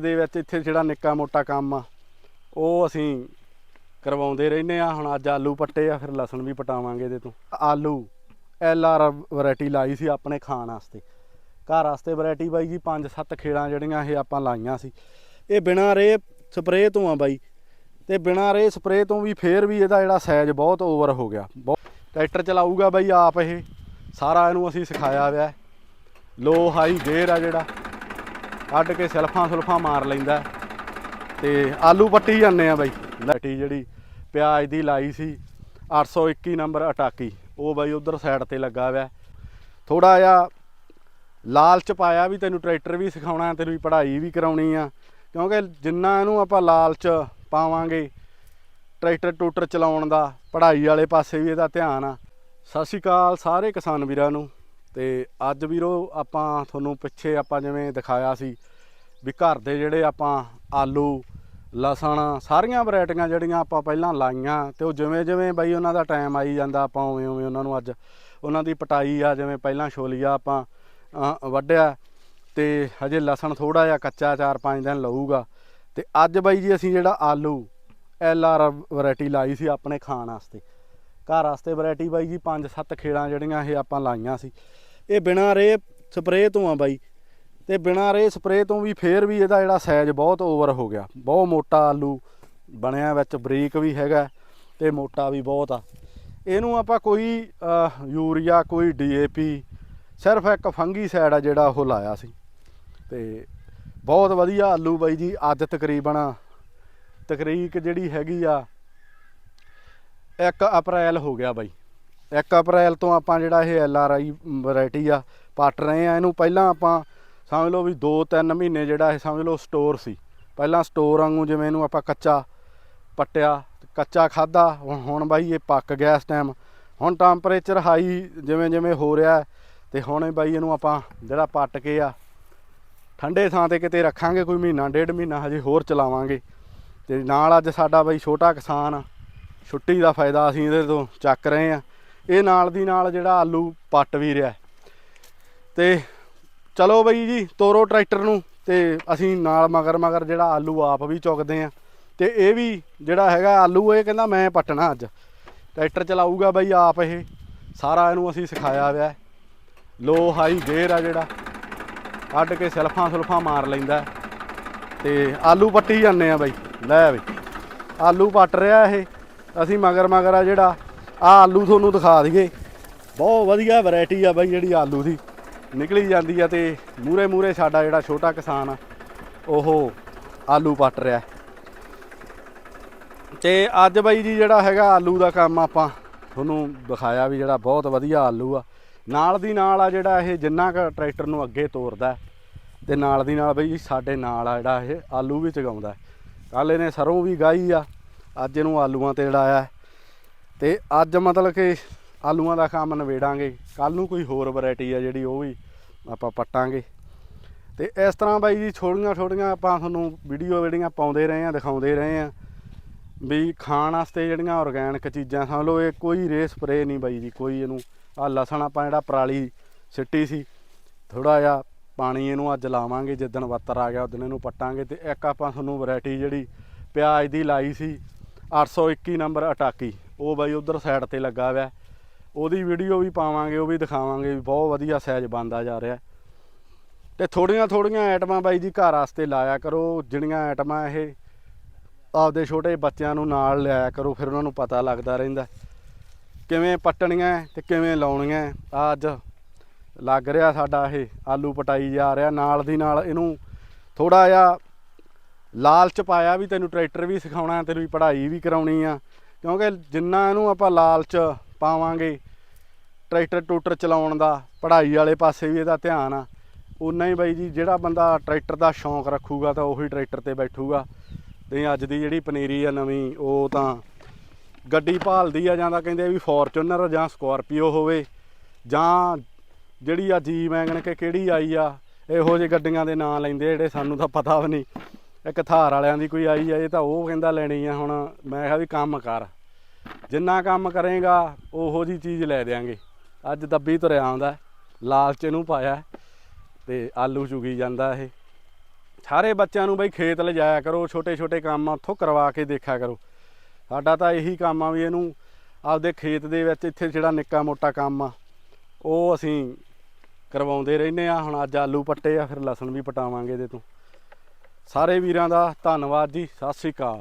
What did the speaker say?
ਦੇ ਵਿੱਚ ਇੱਥੇ ਜਿਹੜਾ ਨਿੱਕਾ ਮੋਟਾ ਕੰਮ ਆ, ਉਹ ਅਸੀਂ ਕਰਵਾਉਂਦੇ ਰਹਿੰਦੇ ਆ। ਹੁਣ ਅੱਜ ਆਲੂ ਪੱਟੇ ਆ, ਫਿਰ ਲਸਣ ਵੀ ਪਟਾਵਾਂਗੇ ਇਹਦੇ ਤੋਂ। ਆਲੂ, ਐਲ ਆਰ ਵੈਰਾਈਟੀ ਲਾਈ ਸੀ ਆਪਣੇ ਖਾਣ ਵਾਸਤੇ। ਘਰ ਵਾਸਤੇ ਵੈਰਾਈਟੀ ਬਾਈ ਜੀ 5-7 ਖੇੜਾਂ ਜਿਹੜੀਆਂ ਇਹ ਆਪਾਂ ਲਾਈਆਂ ਸੀ। ਇਹ ਬਿਨਾਂ ਰੇ ਸਪਰੇਅ ਤੋਂ ਆ ਬਾਈ। ਤੇ ਬਿਨਾਂ ਰੇ ਸਪਰੇਅ ਤੋਂ ਵੀ ਫੇਰ ਵੀ ਇਹਦਾ ਜਿਹੜਾ ਸਾਈਜ਼ ਬਹੁਤ ਓਵਰ ਹੋ ਗਿਆ। ਬਹੁਤ ਟਰੈਕਟਰ ਚਲਾਊਗਾ ਬਾਈ ਆਪ ਇਹ। ਸਾਰਾ ਇਹਨੂੰ ਅਸੀਂ ਸਿਖਾਇਆ ਹੋਇਆ। ਹੈ। ਲੋ ਹਾਈ ਗੇਅਰ ਆ ਜਿਹੜਾ। ਕੱਢ ਕੇ ਸਲਫਾਂ ਸੁਲਫਾਂ ਮਾਰ ਲੈਂਦਾ ਹੈ। ਤੇ ਆਲੂ ਪੱਟੀ ਜਾਂਦੇ ਆ ਬਾਈ। ਲਾਟੀ ਜਿਹੜੀ ਪਿਆਜ਼ ਦੀ ਲਾਈ ਸੀ 821 ਨੰਬਰ ਅਟਾਕੀ। ਉਹ ਬਾਈ ਉਧਰ ਸਾਈਡ ਤੇ ਲੱਗਾ ਹੋਇਆ। ਥੋੜਾ ਜਿਹਾ ਲਾਲਚ ਪਾਇਆ ਵੀ ਤੈਨੂੰ ਟਰੈਕਟਰ ਵੀ ਸਿਖਾਉਣਾ ਤੈਨੂੰ ਵੀ ਪੜ੍ਹਾਈ ਵੀ ਕਰਾਉਣੀ ਆ। ਕਿਉਂਕਿ ਜਿੰਨਾ ਇਹਨੂੰ ਆਪਾਂ ਲਾਲਚ ਪਾਵਾਂਗੇ, ਟਰੈਕਟਰ ਟੂਟਰ ਚਲਾਉਣ ਦਾ, ਪੜ੍ਹਾਈ ਵਾਲੇ ਪਾਸੇ ਵੀ ਇਹਦਾ ਧਿਆਨ ਆ। ਸਤਿ ਸ਼੍ਰੀ ਅਕਾਲ ਸਾਰੇ ਕਿਸਾਨ ਵੀਰਾਂ ਨੂੰ। ਤੇ ਅੱਜ ਵੀਰੋ ਆਪਾਂ ਤੁਹਾਨੂੰ ਪਿੱਛੇ ਆਪਾਂ ਜਿਵੇਂ ਦਿਖਾਇਆ ਸੀ ਵੀ ਘਰ ਦੇ ਜਿਹੜੇ ਆਪਾਂ ਆਲੂ, ਲਸਣ ਸਾਰੀਆਂ ਵੈਰਾਈਟੀਆਂ ਜਿਹੜੀਆਂ ਆਪਾਂ ਪਹਿਲਾਂ ਲਾਈਆਂ ਤੇ ਉਹ ਜਿਵੇਂ ਜਿਵੇਂ ਬਈ ਉਹਨਾਂ ਦਾ ਟਾਈਮ ਆਈ ਜਾਂਦਾ ਆਪਾਂ ਉਵੇਂ ਉਵੇਂ ਉਹਨਾਂ ਨੂੰ ਅੱਜ ਉਹਨਾਂ ਦੀ ਪਟਾਈ ਆ ਜਿਵੇਂ ਪਹਿਲਾਂ ਛੋਲੀਆ ਆਪਾਂ ਵੱਢਿਆ ਤੇ ਹਜੇ ਲਸਣ ਥੋੜਾ ਜਿਹਾ ਕੱਚਾ 4-5 ਦਿਨ ਲਊਗਾ ਤੇ ਅੱਜ ਬਾਈ ਜੀ ਅਸੀਂ ਜਿਹੜਾ ਆਲੂ ਐਲ ਆਰ ਵੈਰਾਈਟੀ ਲਾਈ ਸੀ ਆਪਣੇ ਖਾਣ ਵਾਸਤੇ। ਘਰ ਵਾਸਤੇ ਵੈਰਾਈਟੀ ਬਾਈ ਜੀ 5-7 ਖੇੜਾਂ ਜਿਹੜੀਆਂ ਇਹ ਆਪਾਂ ਲਾਈਆਂ ਸੀ। ਇਹ ਬਿਨਾਂ ਰੇ ਸਪਰੇਅ ਤੋਂ ਆ ਬਾਈ। ਤੇ ਬਿਨਾਂ ਰੇ ਸਪਰੇਅ ਤੋਂ ਵੀ ਫੇਰ ਵੀ ਇਹਦਾ ਜਿਹੜਾ ਸਾਈਜ਼ ਬਹੁਤ ਓਵਰ ਹੋ ਗਿਆ। ਬਹੁਤ ਮੋਟਾ ਆਲੂ ਬਣਿਆ ਵਿੱਚ, ਬਰੀਕ ਵੀ ਹੈਗਾ ਤੇ ਮੋਟਾ ਵੀ ਬਹੁਤ ਆ। ਇਹਨੂੰ ਆਪਾਂ ਕੋਈ ਯੂਰੀਆ, ਕੋਈ ਡੀਏਪੀ ਸਿਰਫ ਇੱਕ ਫੰਗੀ ਸਾਈਡ ਆ ਜਿਹੜਾ ਉਹ ਲਾਇਆ ਸੀ। ਤੇ ਬਹੁਤ ਵਧੀਆ ਆਲੂ ਬਾਈ ਜੀ, ਅੱਜ ਤਕਰੀਬਨ ਤਕਰੀਕ ਜਿਹੜੀ ਹੈਗੀ ਆ 1 ਅਪ੍ਰੈਲ ਹੋ ਗਿਆ ਬਾਈ। 1 ਅਪ੍ਰੈਲ ਤੋਂ ਆਪਾਂ ਜਿਹੜਾ ਇਹ ਐਲ ਆਰ ਆਈ ਵੈਰਾਈਟੀ ਆ ਪੱਟ ਰਹੇ ਆ। ਇਹਨੂੰ ਪਹਿਲਾਂ ਆਪਾਂ ਸਮਝ ਲਓ ਵੀ 2-3 ਮਹੀਨੇ ਜਿਹੜਾ ਇਹ ਸਮਝ ਲਓ ਸਟੋਰ ਸੀ। ਪਹਿਲਾਂ ਸਟੋਰ ਵਾਂਗੂ ਜਿਵੇਂ ਇਹਨੂੰ ਆਪਾਂ ਕੱਚਾ ਪੱਟਿਆ ਕੱਚਾ ਖਾਦਾ ਹੁਣ ਬਾਈ ਇਹ ਪੱਕ ਗਿਆ ਇਸ ਟਾਈਮ ਹੁਣ ਟੈਂਪਰੇਚਰ ਹਾਈ ਜਿਵੇਂ ਜਿਵੇਂ ਹੋ ਰਿਹਾ ਹੈ, ਤੇ ਹੁਣ ਬਾਈ ਇਹਨੂੰ ਆਪਾਂ ਜਿਹੜਾ ਪੱਟ ਕੇ ਆ ਠੰਡੇ ਥਾਂ ਤੇ ਕਿਤੇ ਰੱਖਾਂਗੇ ਕੋਈ ਮਹੀਨਾ ਡੇਢ ਮਹੀਨਾ ਹਜੇ ਹੋਰ ਚਲਾਵਾਂਗੇ। ਤੇ ਨਾਲ ਅੱਜ ਸਾਡਾ ਬਾਈ ਛੋਟਾ ਕਿਸਾਨ ਆ, ਛੁੱਟੀ ਦਾ ਫਾਇਦਾ ਅਸੀਂ ਇਹਦੇ ਤੋਂ ਚੱਕ ਰਹੇ ਆ ਇਹ ਨਾਲ ਦੀ ਨਾਲ ਜਿਹੜਾ ਆਲੂ ਪੱਟ ਵੀ ਰਿਹਾ। ਤੇ ਚਲੋ ਬਈ ਜੀ, ਤੋਰੋ ਟਰੈਕਟਰ ਨੂੰ ਤੇ ਅਸੀਂ ਨਾਲ ਮਗਰ ਮਗਰ ਜਿਹੜਾ ਆਲੂ ਆਪ ਵੀ ਚੁੱਕਦੇ ਆ ਤੇ ਇਹ ਵੀ ਜਿਹੜਾ ਹੈਗਾ ਆਲੂ, ਇਹ ਕਹਿੰਦਾ ਮੈਂ ਪੱਟਣਾ ਅੱਜ। ਟਰੈਕਟਰ ਚਲਾਊਗਾ ਬਈ ਆਪ ਇਹ। ਸਾਰਾ ਇਹਨੂੰ ਅਸੀਂ ਸਿਖਾਇਆ ਹੋਇਆ ਹੈ। ਲੋ ਹਾਈ ਗੇਅਰ ਆ ਜਿਹੜਾ। ਕੱਢ ਕੇ ਸਲਫਾਂ ਸੁਲਫਾਂ ਮਾਰ ਲੈਂਦਾ ਹੈ। ਤੇ ਆਲੂ ਪੱਟੀ ਜਾਂਦੇ ਆ ਬਾਈ। ਲੈ ਬਈ। ਆਲੂ ਪੱਟ ਰਿਹਾ ਇਹ। ਅਸੀਂ ਮਗਰ ਮਗਰ ਆ ਜਿਹੜਾ ਆ ਆਲੂ ਤੁਹਾਨੂੰ ਦਿਖਾ ਦਈਏ। ਬਹੁਤ ਵਧੀਆ ਵੈਰਾਈਟੀ ਆ ਬਾਈ ਜਿਹੜੀ ਆਲੂ ਦੀ। ਨਿਕਲੀ ਜਾਂਦੀ ਆ ਤੇ ਮੂਰੇ ਮੂਰੇ ਸਾਡਾ ਜਿਹੜਾ ਛੋਟਾ ਕਿਸਾਨ ਆ ਉਹ ਆਲੂ ਪੱਟ ਰਿਹਾ। ਤੇ ਅੱਜ ਬਾਈ ਜੀ ਜਿਹੜਾ ਹੈਗਾ ਆਲੂ ਦਾ ਕੰਮ ਆਪਾਂ ਤੁਹਾਨੂੰ ਦਿਖਾਇਆ ਵੀ ਜਿਹੜਾ ਬਹੁਤ ਵਧੀਆ ਆਲੂ ਆ। ਨਾਲ ਦੀ ਨਾਲ ਆ ਜਿਹੜਾ ਇਹ ਜਿੰਨਾ ਕੁ ਟਰੈਕਟਰ ਨੂੰ ਅੱਗੇ ਤੋਰਦਾ ਹੈ, ਤੇ ਨਾਲ ਦੀ ਨਾਲ ਬਈ ਜੀ ਸਾਡੇ ਨਾਲ ਆ ਜਿਹੜਾ ਇਹ ਆਲੂ ਵੀ ਚਗਾਉਂਦਾ ਕੱਲ ਇਹਨੇ ਸਰੋਂ ਵੀ ਗਾਈ ਆ। ਅੱਜ ਇਹਨੂੰ ਆਲੂਆਂ ਤੇ ਲੜਾਇਆ ਤੇ ਅੱਜ ਮਤਲਬ ਕਿ ਆਲੂਆਂ ਦਾ ਕੰਮ ਨਵੇੜਾਂਗੇ ਕੱਲ ਨੂੰ ਕੋਈ ਹੋਰ ਵੈਰਾਈਟੀ ਆ ਜਿਹੜੀ ਉਹ ਵੀ ਆਪਾਂ ਪੱਟਾਂਗੇ। ਤੇ ਇਸ ਤਰ੍ਹਾਂ ਬਾਈ ਜੀ ਛੋਟੀਆਂ ਛੋਟੀਆਂ ਆਪਾਂ ਤੁਹਾਨੂੰ ਵੀਡੀਓ ਜਿਹੜੀਆਂ ਪਾਉਂਦੇ ਰਹੇ ਆ ਦਿਖਾਉਂਦੇ ਰਹੇ ਆ ਵੀ ਖਾਣ ਵਾਸਤੇ ਜਿਹੜੀਆਂ ਆਰਗੈਨਿਕ ਚੀਜ਼ਾਂ ਸਮਝ ਲਓ, ਇਹ ਕੋਈ ਰੇ ਸਪਰੇ ਨਹੀਂ ਬਾਈ ਜੀ, ਕੋਈ ਇਹਨੂੰ ਆ ਲਸਣ ਆਪਾਂ ਜਿਹੜਾ ਪਰਾਲੀ ਸਿੱਟੀ ਸੀ ਥੋੜਾ ਜਿਹਾ ਪਾਣੀ ਇਹਨੂੰ ਅੱਜ ਲਾਵਾਂਗੇ ਜਿੱਦਣ ਵੱਤਰ ਆ ਗਿਆ ਉਦੋਂ ਇਹਨੂੰ ਪੱਟਾਂਗੇ। ਤੇ ਇੱਕ ਆਪਾਂ ਤੁਹਾਨੂੰ ਵੈਰਾਈਟੀ ਜਿਹੜੀ ਪਿਆਜ਼ ਦੀ ਲਾਈ ਸੀ 821 ਨੰਬਰ ਅਟਾਕੀ। ਉਹ ਬਾਈ ਉਧਰ ਸਾਈਡ ਤੇ ਲੱਗਾ ਹੋਇਆ। ਉਹਦੀ ਵੀਡੀਓ ਵੀ ਪਾਵਾਂਗੇ, ਉਹ ਵੀ ਦਿਖਾਵਾਂਗੇ ਵੀ ਬਹੁਤ ਵਧੀਆ ਸਾਈਜ਼ ਬਣਦਾ ਜਾ ਰਿਹਾ। ਤੇ ਥੋੜੀਆਂ ਥੋੜੀਆਂ ਆਈਟਮਾਂ ਬਾਈ ਜੀ ਘਰ ਵਾਸਤੇ ਲਾਇਆ ਕਰੋ। ਜਿਹੜੀਆਂ ਆਈਟਮਾਂ ਇਹ ਆਪਦੇ ਛੋਟੇ ਬੱਚਿਆਂ ਨੂੰ ਨਾਲ ਲਿਆਇਆ ਕਰੋ, ਫਿਰ ਉਹਨਾਂ ਨੂੰ ਪਤਾ ਲੱਗਦਾ ਰਹਿੰਦਾ। ਕਿਵੇਂ ਪੱਟਣੀਆਂ ਤੇ ਕਿਵੇਂ ਲਾਉਣੀਆਂ। ਆਹ ਅੱਜ ਲੱਗ ਰਿਹਾ ਸਾਡਾ ਇਹ ਆਲੂ ਪਟਾਈ ਜਾ ਰਿਹਾ। ਨਾਲ ਦੀ ਨਾਲ ਇਹਨੂੰ ਥੋੜਾ ਜਿਹਾ ਲਾਲਚ ਪਾਇਆ ਵੀ ਤੈਨੂੰ ਟਰੈਕਟਰ ਵੀ ਸਿਖਾਉਣਾ, ਤੈਨੂੰ ਪੜ੍ਹਾਈ ਵੀ ਕਰਾਉਣੀ ਆ। ਕਿਉਂਕਿ ਜਿੰਨਾ ਇਹਨੂੰ ਆਪਾਂ ਲਾਲਚ ਪਾਵਾਂਗੇ ਟਰੈਕਟਰ ਟੂਟਰ ਚਲਾਉਣ ਦਾ, ਪੜ੍ਹਾਈ ਵਾਲੇ ਪਾਸੇ ਵੀ ਇਹਦਾ ਧਿਆਨ ਆ। ਉਨਾ ਹੀ ਬਾਈ ਜੀ, ਜਿਹੜਾ ਬੰਦਾ ਟਰੈਕਟਰ ਦਾ ਸ਼ੌਂਕ ਰੱਖੂਗਾ ਤਾਂ ਉਹੀ ਟਰੈਕਟਰ ਤੇ ਬੈਠੂਗਾ। ਤੇ ਅੱਜ ਦੀ ਜਿਹੜੀ ਪਨੀਰੀ ਆ ਨਵੀਂ, ਉਹ ਤਾਂ ਗੱਡੀ ਭਾਲਦੀ ਆ ਜਾਂ ਤਾਂ ਕਹਿੰਦੇ ਵੀ ਫੋਰਚੂਨਰ ਜਾਂ ਸਕੋਰਪੀਓ ਹੋਵੇ, ਜਾਂ ਜਿਹੜੀ ਆ ਜੀ ਵੈਗਨ ਕਿ ਕਿਹੜੀ ਆਈ ਆ, ਇਹੋ ਜਿਹੇ ਗੱਡੀਆਂ ਦੇ ਨਾਂ ਲੈਂਦੇ ਜਿਹੜੇ ਸਾਨੂੰ ਤਾਂ ਪਤਾ ਵੀ ਨਹੀਂ। ਇੱਕ ਥਾਰ ਵਾਲਿਆਂ ਦੀ ਕੋਈ ਆਈ ਆ, ਇਹ ਤਾਂ ਉਹ ਕਹਿੰਦਾ ਲੈਣੀ ਆ, ਹੁਣ ਮੈਂ ਕਿਹਾ ਵੀ ਕੰਮ ਕਰ। ਜਿੰਨਾ ਕੰਮ ਕਰੇਗਾ, ਉਹੋ ਜੀ ਚੀਜ਼ ਲੈ ਦੇਾਂਗੇ ਅੱਜ ਦੱਬੀ ਤੁਰਿਆ ਆਉਂਦਾ ਲਾਲਚ ਇਹਨੂੰ ਪਾਇਆ ਤੇ ਆਲੂ ਚੁਗੀ ਜਾਂਦਾ ਇਹ। ਸਾਰੇ ਬੱਚਿਆਂ ਨੂੰ ਬਈ ਖੇਤ ਲਿਜਾਇਆ ਕਰੋ ਛੋਟੇ ਛੋਟੇ ਕੰਮ ਉੱਥੋਂ ਕਰਵਾ ਕੇ ਦੇਖਿਆ ਕਰੋ। ਸਾਡਾ ਤਾਂ ਇਹੀ ਕੰਮ ਆ ਵੀ ਇਹਨੂੰ ਆਪਦੇ ਖੇਤ ਦੇ ਵਿੱਚ ਇੱਥੇ ਜਿਹੜਾ ਨਿੱਕਾ ਮੋਟਾ ਕੰਮ ਆ, ਉਹ ਅਸੀਂ ਕਰਵਾਉਂਦੇ ਰਹਿੰਦੇ ਆ। ਹੁਣ ਅੱਜ ਆਲੂ ਪੱਟੇ ਆ, ਫਿਰ ਲਸਣ ਵੀ ਪਟਾਵਾਂਗੇ ਇਹਦੇ ਤੋਂ। ਸਾਰੇ ਵੀਰਾਂ ਦਾ ਧੰਨਵਾਦ ਜੀ ਸਤਿ ਸ੍ਰੀ ਅਕਾਲ।